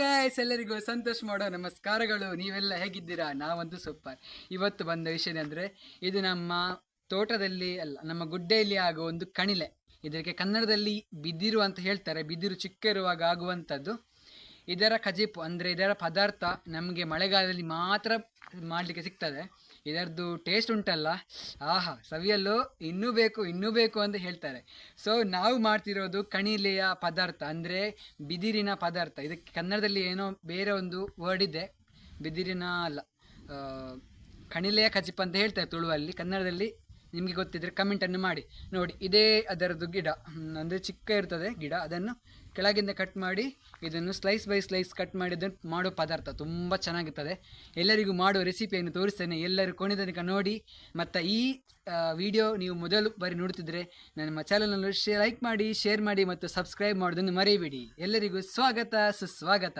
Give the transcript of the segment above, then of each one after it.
Guys ಎಲ್ಲರಿಗೂ ಸಂತೋಷ ಮಾಡೋ ನಮಸ್ಕಾರಗಳು. ನೀವೆಲ್ಲ ಹೇಗಿದ್ದೀರಾ? ನಾವಂತೂ ಸೂಪರ್ ಇವತ್ತು ಬಂದ ವಿಷಯ ಅಂದರೆ, ಇದು ನಮ್ಮ ತೋಟದಲ್ಲಿ ಅಲ್ಲ, ನಮ್ಮ ಗುಡ್ಡೆಯಲ್ಲಿ ಆಗುವ ಒಂದು ಕಣಿಲೆ. ಇದಕ್ಕೆ ಕನ್ನಡದಲ್ಲಿ ಬಿದಿರು ಅಂತ ಹೇಳ್ತಾರೆ. ಬಿದಿರು ಚಿಕ್ಕ ಇರುವಾಗ ಆಗುವಂಥದ್ದು. ಇದರ ಕಜಿಪು ಅಂದರೆ ಇದರ ಪದಾರ್ಥ ನಮಗೆ ಮಳೆಗಾಲದಲ್ಲಿ ಮಾತ್ರ ಮಾಡಲಿಕ್ಕೆ ಸಿಗ್ತದೆ. ಇದರದ್ದು ಟೇಸ್ಟ್ ಉಂಟಲ್ಲ? ಆಹಾ ಸವಿಯಲು ಇನ್ನೂ ಬೇಕು ಇನ್ನೂ ಬೇಕು ಅಂತ ಹೇಳ್ತಾರೆ. ಸೊ ನಾವು ಮಾಡ್ತಿರೋದು ಕಣಿಲೆಯ ಪದಾರ್ಥ, ಅಂದರೆ ಬಿದಿರಿನ ಪದಾರ್ಥ. ಇದಕ್ಕೆ ಕನ್ನಡದಲ್ಲಿ ಏನೋ ಬೇರೆ ಒಂದು ವರ್ಡ್ ಇದೆ. ಬಿದಿರಿನ ಅಲ್ಲ ಕಣಿಲೆಯ ಕಜಿಪ್ ಅಂತ ಹೇಳ್ತಾರೆ ತುಳುವಲ್ಲಿ, ಕನ್ನಡದಲ್ಲಿ ನಿಮಗೆ ಗೊತ್ತಿದ್ರೆ ಕಮೆಂಟನ್ನು ಮಾಡಿ. ನೋಡಿ, ಇದೇ ಅದರದ್ದು ಗಿಡ. ಅಂದರೆ ಚಿಕ್ಕ ಇರ್ತದೆ ಗಿಡ. ಅದನ್ನು ಕೆಳಗಿಂದ ಕಟ್ ಮಾಡಿ, ಇದನ್ನು ಸ್ಲೈಸ್ ಬೈ ಸ್ಲೈಸ್ ಕಟ್ ಮಾಡಿ ಅದನ್ನು ಮಾಡೋ ಪದಾರ್ಥ ತುಂಬ ಚೆನ್ನಾಗಿರ್ತದೆ. ಎಲ್ಲರಿಗೂ ಮಾಡೋ ರೆಸಿಪಿಯನ್ನು ತೋರಿಸ್ತೇನೆ. ಎಲ್ಲರೂ ಕೊನೆ ತನಕ ನೋಡಿ. ಮತ್ತು ಈ ವಿಡಿಯೋ ನೀವು ಮೊದಲು ಬಾರಿ ನೋಡ್ತಿದ್ರೆ ನಮ್ಮ ಚಾನಲನ್ನು ಶೇ ಲೈಕ್ ಮಾಡಿ ಶೇರ್ ಮಾಡಿ ಮತ್ತು ಸಬ್ಸ್ಕ್ರೈಬ್ ಮಾಡೋದನ್ನು ಮರೆಯಬೇಡಿ. ಎಲ್ಲರಿಗೂ ಸ್ವಾಗತ, ಸುಸ್ವಾಗತ.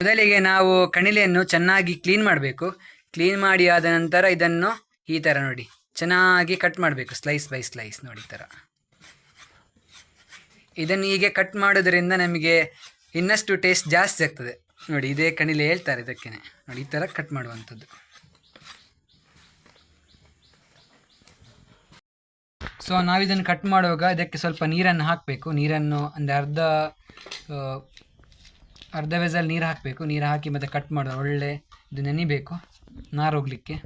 ಮೊದಲಿಗೆ ನಾವು ಕಣಿಲೆಯನ್ನು ಚೆನ್ನಾಗಿ ಕ್ಲೀನ್ ಮಾಡಬೇಕು. ಕ್ಲೀನ್ ಮಾಡಿ ಆದ ನಂತರ ಇದನ್ನು ಈ ಥರ ನೋಡಿ. ಚೆನ್ನಾಗಿ ಕಟ್ ಮಾಡಬೇಕು ಸ್ಲೈಸ್ ಬೈ ಸ್ಲೈಸ್ ನೋಡಿ ಥರ ಇದನ್ನು ಹೀಗೆ ಕಟ್ ಮಾಡೋದ್ರಿಂದ ನಮಗೆ ಇನ್ನಷ್ಟು ಟೇಸ್ಟ್ ಜಾಸ್ತಿ ಆಗ್ತದೆ. ನೋಡಿ, ಇದೇ ಕಣಿಲೆ ಹೇಳ್ತಾರೆ ಇದಕ್ಕೆ ನೋಡಿ, ಈ ಥರ ಕಟ್ ಮಾಡುವಂಥದ್ದು. ಸೊ ನಾವಿದನ್ನು ಕಟ್ ಮಾಡುವಾಗ ಇದಕ್ಕೆ ಸ್ವಲ್ಪ ನೀರನ್ನು ಹಾಕಬೇಕು. ನೀರನ್ನು ಅಂದರೆ ಅರ್ಧ ಅರ್ಧ ವೆಸಲ್ ನೀರು ಹಾಕಬೇಕು. ನೀರು ಹಾಕಿ ಮತ್ತೆ ಕಟ್ ಮಾಡುವ ಒಳ್ಳೆ, ಇದು ನೆನಿಬೇಕು, ನಾರು ಹೋಗ್ಲಿಕ್ಕೆ.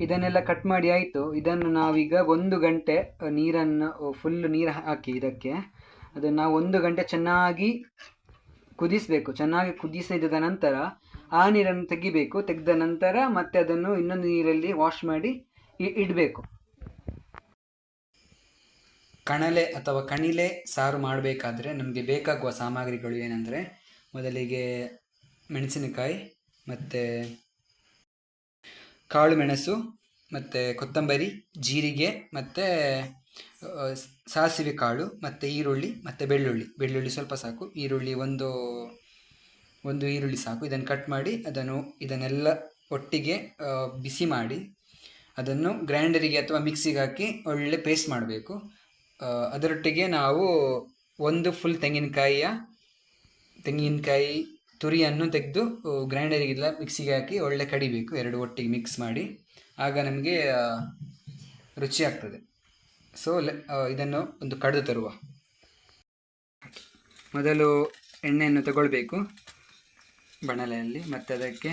ಇದನ್ನೆಲ್ಲ ಕಟ್ ಮಾಡಿ ಆಯಿತು. ಇದನ್ನು ನಾವೀಗ ಒಂದು ಗಂಟೆ ನೀರನ್ನು ಫುಲ್ ನೀರು ಹಾಕಿ ಇದಕ್ಕೆ. ಅದನ್ನು ನಾವು ಒಂದು ಗಂಟೆ ಚೆನ್ನಾಗಿ ಕುದಿಸಬೇಕು. ಚೆನ್ನಾಗಿ ಕುದಿಸಿದ ನಂತರ ಆ ನೀರನ್ನು ತೆಗಿಬೇಕು. ತೆಗೆದ ನಂತರ ಮತ್ತೆ ಅದನ್ನು ಇನ್ನೊಂದು ನೀರಲ್ಲಿ ವಾಶ್ ಮಾಡಿ ಇಡಬೇಕು. ಕಣಲೆ ಅಥವಾ ಕಣಿಲೆ ಸಾರು ಮಾಡಬೇಕಾದ್ರೆ ನಮಗೆ ಬೇಕಾಗುವ ಸಾಮಗ್ರಿಗಳು ಏನಂದರೆ, ಮೊದಲಿಗೆ ಮೆಣಸಿನಕಾಯಿ, ಮತ್ತು ಕಾಳು ಮೆಣಸು ಮತ್ತು ಕೊತ್ತಂಬರಿ, ಜೀರಿಗೆ, ಮತ್ತು ಸಾಸಿವೆ ಕಾಳು, ಮತ್ತು ಈರುಳ್ಳಿ, ಮತ್ತು ಬೆಳ್ಳುಳ್ಳಿ. ಬೆಳ್ಳುಳ್ಳಿ ಸ್ವಲ್ಪ ಸಾಕು. ಈರುಳ್ಳಿ ಒಂದು ಒಂದು ಈರುಳ್ಳಿ ಸಾಕು. ಇದನ್ನು ಕಟ್ ಮಾಡಿ ಅದನ್ನು ಇದನ್ನೆಲ್ಲ ಒಟ್ಟಿಗೆ ಬಿಸಿ ಮಾಡಿ ಅದನ್ನು ಗ್ರೈಂಡರಿಗೆ ಅಥವಾ ಮಿಕ್ಸಿಗೆ ಹಾಕಿ ಒಳ್ಳೆ ಪೇಸ್ಟ್ ಮಾಡಬೇಕು. ಅದರೊಟ್ಟಿಗೆ ನಾವು ಒಂದು ಫುಲ್ ತೆಂಗಿನಕಾಯಿಯ, ತೆಂಗಿನಕಾಯಿ ತುರಿಯನ್ನು ತೆಗೆದು ಗ್ರೈಂಡರಿಗೆಲ್ಲ ಮಿಕ್ಸಿಗೆ ಹಾಕಿ ಒಳ್ಳೆ ಕಡಿಬೇಕು ಎರಡು ಒಟ್ಟಿಗೆ ಮಿಕ್ಸ್ ಮಾಡಿ, ಆಗ ನಮಗೆ ರುಚಿ ಆಗ್ತದೆ. ಸೊ ಇದನ್ನು ಒಂದು ಕಡಿದು ತರುವ. ಮೊದಲು ಎಣ್ಣೆಯನ್ನು ತಗೊಳ್ಬೇಕು, ಬಣಲೆಯಲ್ಲಿ, ಮತ್ತು ಅದಕ್ಕೆ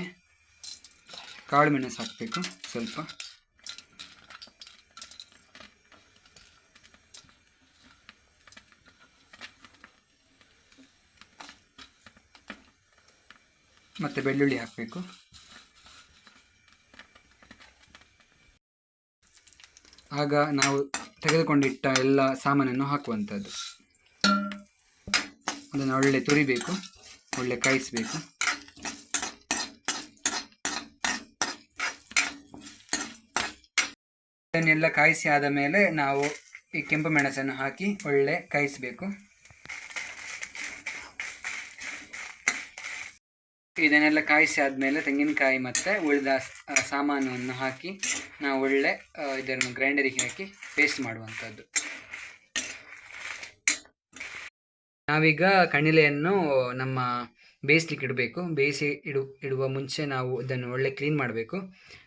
ಕಾಳು ಮೆಣಸು ಹಾಕಬೇಕು, ಸ್ವಲ್ಪ. ಮತ್ತು ಬೆಳ್ಳುಳ್ಳಿ ಹಾಕಬೇಕು. ಆಗ ನಾವು ತೆಗೆದುಕೊಂಡಿಟ್ಟ ಎಲ್ಲ ಸಾಮಾನನ್ನು ಹಾಕುವಂಥದ್ದು. ಅದನ್ನು ಒಳ್ಳೆ ತುರಿಬೇಕು, ಒಳ್ಳೆ ಕಾಯಿಸಬೇಕು. ಅದನ್ನೆಲ್ಲ ಕಾಯಿಸಿ ಆದ ಮೇಲೆ ನಾವು ಈ ಕೆಂಪು ಮೆಣಸನ್ನು ಹಾಕಿ ಒಳ್ಳೆ ಕಾಯಿಸಬೇಕು. ಇದನ್ನೆಲ್ಲ ಕಾಯಿಸಿ ಆದಮೇಲೆ ತೆಂಗಿನಕಾಯಿ ಮತ್ತು ಉಳಿದ ಸಾಮಾನವನ್ನು ಹಾಕಿ ನಾವು ಒಳ್ಳೆ ಇದನ್ನು ಗ್ರೈಂಡರಿಗೆ ಹಾಕಿ ಪೇಸ್ಟ್ ಮಾಡುವಂಥದ್ದು. ನಾವೀಗ ಕಣಿಲೆಯನ್ನು ನಮ್ಮ ಬೇಯಿಸ್ಲಿಕ್ಕೆ ಇಡಬೇಕು. ಬೇಯಿಸಿ ಇಡು, ಇಡುವ ಮುಂಚೆ ನಾವು ಇದನ್ನು ಒಳ್ಳೆ ಕ್ಲೀನ್ ಮಾಡಬೇಕು.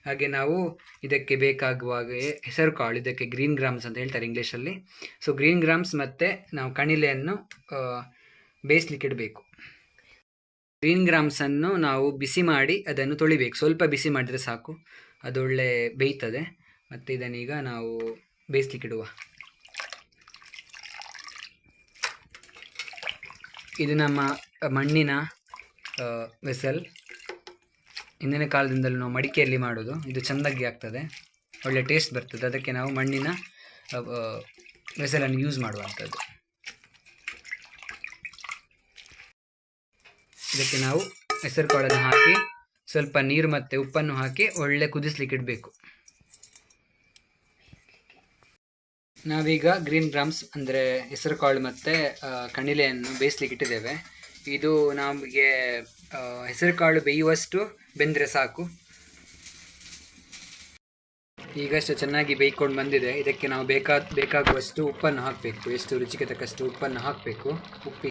ಹಾಗೆ ನಾವು ಇದಕ್ಕೆ ಬೇಕಾಗುವಾಗ ಹೆಸರು ಕಾಳು, ಇದಕ್ಕೆ ಗ್ರೀನ್ ಗ್ರಾಮ್ಸ್ ಅಂತ ಹೇಳ್ತಾರೆ ಇಂಗ್ಲೀಷಲ್ಲಿ. ಸೊ ಗ್ರೀನ್ ಗ್ರಾಮ್ಸ್ ಮತ್ತು ನಾವು ಕಣಿಲೆಯನ್ನು ಬೇಯಿಸ್ಲಿಕ್ಕೆ ಇಡಬೇಕು. ಗ್ರೀನ್ ಗ್ರಾಮ್ಸನ್ನು ನಾವು ಬಿಸಿ ಮಾಡಿ ಅದನ್ನು ತೊಳಿಬೇಕು. ಸ್ವಲ್ಪ ಬಿಸಿ ಮಾಡಿದರೆ ಸಾಕು. ಅದು ಒಳ್ಳೆ ಬೇಯ್ತದೆ. ಮತ್ತು ಇದನ್ನೀಗ ನಾವು ಬೇಯಿಸ್ಲಿಕ್ಕಿಡುವ. ಇದು ನಮ್ಮ ಮಣ್ಣಿನ ವೆಸಲ್ ಹಿಂದಿನ ಕಾಲದಿಂದಲೂ ನಾವು ಮಡಿಕೆಯಲ್ಲಿ ಮಾಡೋದು. ಇದು ಚೆಂದಾಗಿ ಆಗ್ತದೆ. ಒಳ್ಳೆ ಟೇಸ್ಟ್ ಬರ್ತದೆ. ಅದಕ್ಕೆ ನಾವು ಮಣ್ಣಿನ ವೆಸಲನ್ನು ಯೂಸ್ ಮಾಡುವಂಥದ್ದು. ಇದಕ್ಕೆ ನಾವು ಹೆಸರು ಕಾಳನ್ನು ಹಾಕಿ ಸ್ವಲ್ಪ ನೀರು ಮತ್ತು ಉಪ್ಪನ್ನು ಹಾಕಿ ಒಳ್ಳೆ ಕುದಿಸ್ಲಿಕ್ಕೆ ಇಡಬೇಕು. ನಾವೀಗ ಗ್ರೀನ್ ಗ್ರಾಮ್ಸ್ ಅಂದರೆ ಹೆಸರು ಕಾಳು ಮತ್ತು ಕಣಿಲೆಯನ್ನು ಬೇಯಿಸ್ಲಿಕ್ಕೆ ಇಟ್ಟಿದ್ದೇವೆ. ಇದು ನಮಗೆ ಹೆಸರು ಕಾಳು ಬೇಯುವಷ್ಟು ಬೆಂದರೆ ಸಾಕು. ಈಗಷ್ಟು ಚೆನ್ನಾಗಿ ಬೇಯ್ಕೊಂಡು ಬಂದಿದೆ. ಇದಕ್ಕೆ ನಾವು ಬೇಕಾದ ಬೇಕಾಗುವಷ್ಟು ಉಪ್ಪನ್ನು ಹಾಕಬೇಕು. ಎಷ್ಟು ರುಚಿಗೆ ತಕ್ಕಷ್ಟು ಉಪ್ಪನ್ನು ಹಾಕಬೇಕು. ಉಪ್ಪಿ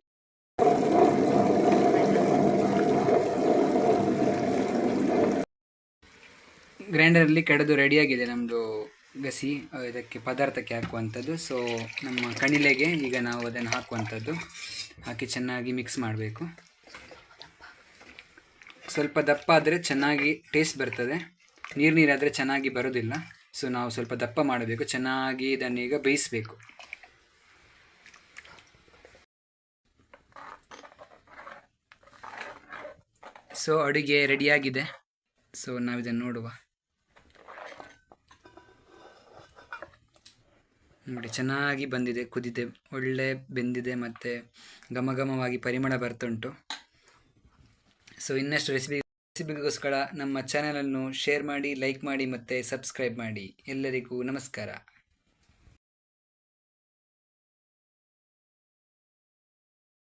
ಗ್ರೈಂಡರಲ್ಲಿ ಕಡೆದು ರೆಡಿಯಾಗಿದೆ ನಮ್ಮದು ಗಸಿ ಇದಕ್ಕೆ ಪದಾರ್ಥಕ್ಕೆ ಹಾಕುವಂಥದ್ದು. ಸೊ ನಮ್ಮ ಕಣಿಲೆಗೆ ಈಗ ನಾವು ಅದನ್ನು ಹಾಕುವಂಥದ್ದು. ಹಾಕಿ ಚೆನ್ನಾಗಿ ಮಿಕ್ಸ್ ಮಾಡಬೇಕು. ಸ್ವಲ್ಪ ದಪ್ಪ ಆದರೆ ಚೆನ್ನಾಗಿ ಟೇಸ್ಟ್ ಬರ್ತದೆ. ನೀರು ನೀರಾದರೆ ಚೆನ್ನಾಗಿ ಬರೋದಿಲ್ಲ. ಸೊ ನಾವು ಸ್ವಲ್ಪ ದಪ್ಪ ಮಾಡಬೇಕು. ಚೆನ್ನಾಗಿ ಇದನ್ನು ಈಗ ಬೇಯಿಸಬೇಕು. ಸೊ ಅಡುಗೆ ರೆಡಿಯಾಗಿದೆ ಸೊ ನಾವಿದನ್ನು ನೋಡುವ. ನೋಡಿ, ಚೆನ್ನಾಗಿ ಬಂದಿದೆ, ಕುದಿದೆ, ಒಳ್ಳೆ ಬೆಂದಿದೆ ಮತ್ತು ಘಮ ಪರಿಮಳ ಬರ್ತುಂಟು ಸೊ ಇನ್ನಷ್ಟು ರೆಸಿಪಿ ರೆಸಿಪಿಗೋಸ್ಕರ ನಮ್ಮ ಚಾನಲನ್ನು ಶೇರ್ ಮಾಡಿ ಲೈಕ್ ಮಾಡಿ ಮತ್ತು ಸಬ್ಸ್ಕ್ರೈಬ್ ಮಾಡಿ. ಎಲ್ಲರಿಗೂ ನಮಸ್ಕಾರ.